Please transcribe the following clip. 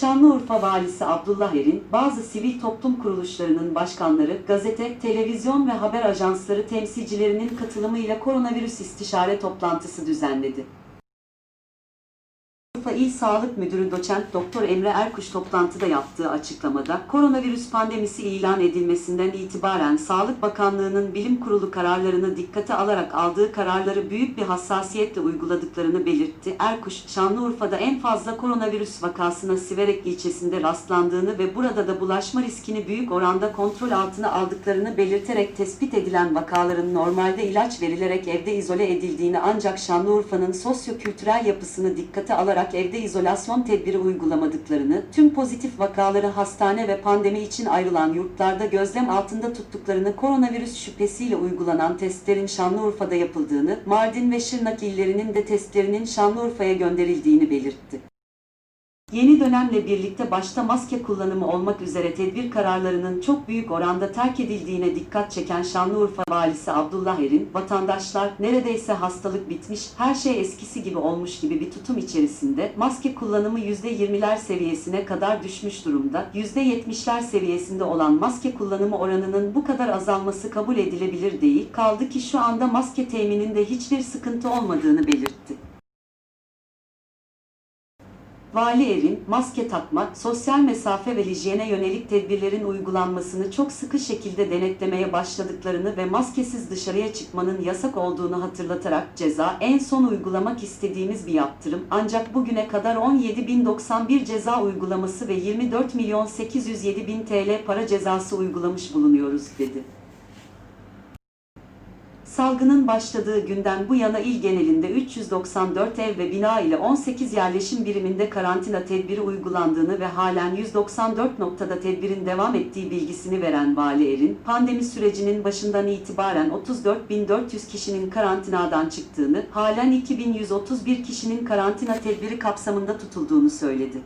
Şanlıurfa Valisi Abdullah Er'in bazı sivil toplum kuruluşlarının başkanları, gazete, televizyon ve haber ajansları temsilcilerinin katılımıyla koronavirüs istişare toplantısı düzenledi. Urfa İl Sağlık Müdürü Doçent Doktor Emre Erkuş toplantıda yaptığı açıklamada koronavirüs pandemisi ilan edilmesinden itibaren Sağlık Bakanlığı'nın bilim kurulu kararlarını dikkate alarak aldığı kararları büyük bir hassasiyetle uyguladıklarını belirtti. Erkuş, Şanlıurfa'da en fazla koronavirüs vakasına Siverek ilçesinde rastlandığını ve burada da bulaşma riskini büyük oranda kontrol altına aldıklarını belirterek tespit edilen vakaların normalde ilaç verilerek evde izole edildiğini ancak Şanlıurfa'nın sosyo-kültürel yapısını dikkate alarak evde izolasyon tedbiri uygulamadıklarını, tüm pozitif vakaları hastane ve pandemi için ayrılan yurtlarda gözlem altında tuttuklarını koronavirüs şüphesiyle uygulanan testlerin Şanlıurfa'da yapıldığını, Mardin ve Şırnak illerinin de testlerinin Şanlıurfa'ya gönderildiğini belirtti. Yeni dönemle birlikte başta maske kullanımı olmak üzere tedbir kararlarının çok büyük oranda terk edildiğine dikkat çeken Şanlıurfa Valisi Abdullah Er'in, vatandaşlar neredeyse hastalık bitmiş, her şey eskisi gibi olmuş gibi bir tutum içerisinde maske kullanımı %20'ler seviyesine kadar düşmüş durumda, %70'ler seviyesinde olan maske kullanımı oranının bu kadar azalması kabul edilebilir değil, kaldı ki şu anda maske temininde hiçbir sıkıntı olmadığını belirtti. Vali Er'in maske takma, sosyal mesafe ve hijyene yönelik tedbirlerin uygulanmasını çok sıkı şekilde denetlemeye başladıklarını ve maskesiz dışarıya çıkmanın yasak olduğunu hatırlatarak ceza en son uygulamak istediğimiz bir yaptırım ancak bugüne kadar 17.091 ceza uygulaması ve 24 milyon 807 bin TL para cezası uygulamış bulunuyoruz dedi. Salgının başladığı günden bu yana il genelinde 394 ev ve bina ile 18 yerleşim biriminde karantina tedbiri uygulandığını ve halen 194 noktada tedbirin devam ettiği bilgisini veren Vali Er'in, pandemi sürecinin başından itibaren 34.400 kişinin karantinadan çıktığını, halen 2131 kişinin karantina tedbiri kapsamında tutulduğunu söyledi.